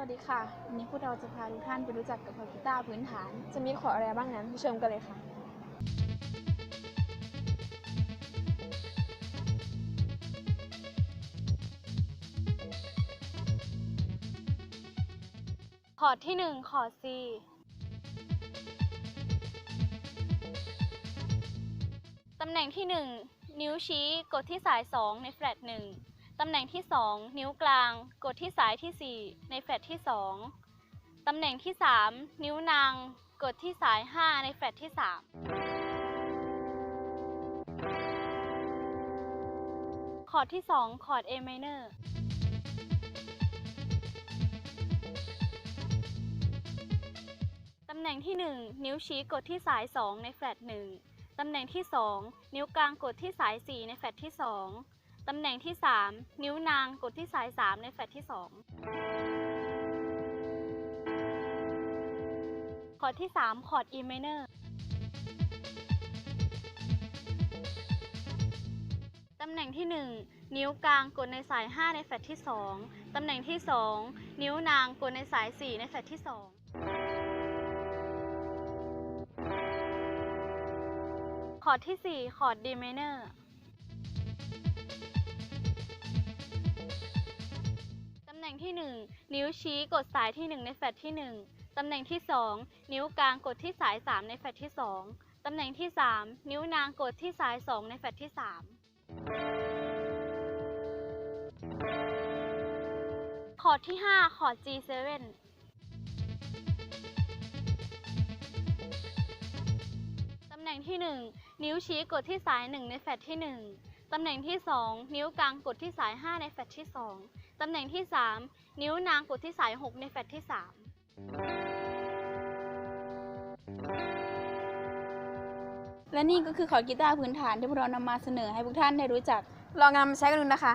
วัสดีค่ะ วันนี้พวกเราจะพาทุกท่านไปรู้จักกับคอร์ดกีตาร์พื้นฐาน จะมีขออะไรบ้างนั้นไปชมกันเลยค่ะคอร์ดที่1คอร์ด C ตำแหน่งที่ 1 นิ้วชี้กดที่สาย 2 ในแฟลต1 ตำแหน่งที่ 2 นิ้วกลาง กดที่สายที่ 4 ในแฟลตที่ 2 ตำแหน่งที่ 3 นิ้วนาง กดที่สาย 5 ในแฟลตที่ 3 คอร์ดที่ 2 คอร์ด A minor ตำแหน่งที่ 1 นิ้วชี้กดที่สาย 2 ในแฟลต1ตำแหน่งที่ 2 นิ้วกลางกดที่สาย 4 ในแฟลตที่ 2 ตำแหน่งที่ 3 นิ้วนางกดที่สาย 3 ในแฟลตที่ 2 คอร์ดที่ 3 คอร์ด E minor ตำแหน่งที่ 1 นิ้วกลางกดในสาย 5 ในแฟลตที่ 2 ตำแหน่งที่ 2 นิ้วนางกดในสาย 4 ในแฟลตที่ 2 คอร์ดที่ 4 คอร์ด D minor ที่ 1 นิ้วชี้กดสายที่ 1 ในแฟลตที่ 1 ตำแหน่งที่ 2 นิ้วกลางกดที่สาย 3 ในแฟลตที่ 2 ตำแหน่งที่ 3 นิ้วนางกดที่สาย 2 ในแฟลตที่ 3 คอร์ดที่ 5 คอร์ด G7 งที่ 1 นิ้วชี้กดที่สาย 1 ในแฟลตที่ 1 ตำแหน่งที่ 2 นิ้วกลางกดที่สาย 5 ในแฟลตที่ 2 ตำแหน่งที่ 3 นิ้วนางกดที่สาย 6 ในแฟลตที่ 3 และนี่ก็คือคอร์ดกีตาร์พื้นฐานที่พวกเรานำมาเสนอให้ทุกท่านได้รู้จัก ลองนำมาใช้กันดูนะคะ